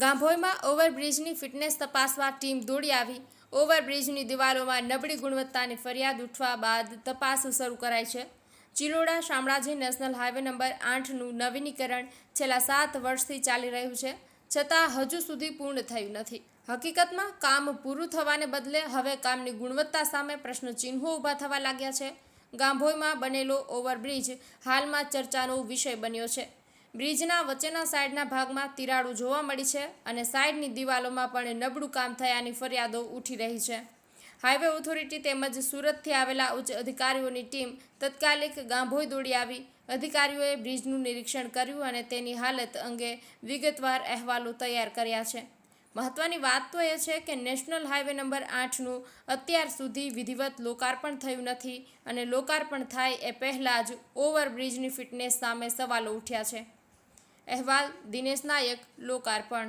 ગાંભોઈમાં ઓવરબ્રિજની fitness તપાસવા team દોડી આવી. ઓવરબ્રિજની દિવાલોમાં નબળી ગુણવત્તાની ફરિયાદ ઉઠવા બાદ તપાસ શરૂ કરાઈ છે. Chiloda Shamlaji national highway number આઠનું નવીનીકરણ છેલ્લા સાત વર્ષથી ચાલી રહ્યું છે. છતાં હજુ સુધી પૂર્ણ થયું નથી. હકીકતમાં કામ પૂરું થવાને બદલે હવે કામની ગુણવત્તા સામે પ્રશ્નચિહ્નો ઊભા થવા લાગ્યા છે. ગાંભોઈમાં બનેલો ઓવરબ્રિજ હાલમાં ચર્ચાનો વિષય બન્યો છે. બ્રિજના વચ્ચેના સાઈડના ભાગમાં તિરાડો જોવા મળી છે અને સાઈડની દિવાલોમાં પણ નબળું કામ થયાની ફરિયાદો ઉઠી રહી છે. હાઈવે ઓથોરિટી તેમજ સુરતથી આવેલા ઉચ્ચ અધિકારીઓની ટીમ તત્કાલિક ગાંભોઈ દોડી આવી. અધિકારીઓએ બ્રિજનું નિરીક્ષણ કર્યું અને તેની હાલત અંગે વિગતવાર અહેવાલો તૈયાર કર્યા છે. મહત્વની વાત તો એ છે કે નેશનલ હાઈવે નંબર આઠનું અત્યાર સુધી વિધિવત લોકાર્પણ થયું નથી અને લોકાર્પણ થાય એ પહેલાં જ ઓવરબ્રિજની ફિટનેસ સામે સવાલો ઉઠ્યા છે. અહેવાલ દિનેશ નાયક લોકાર્પણ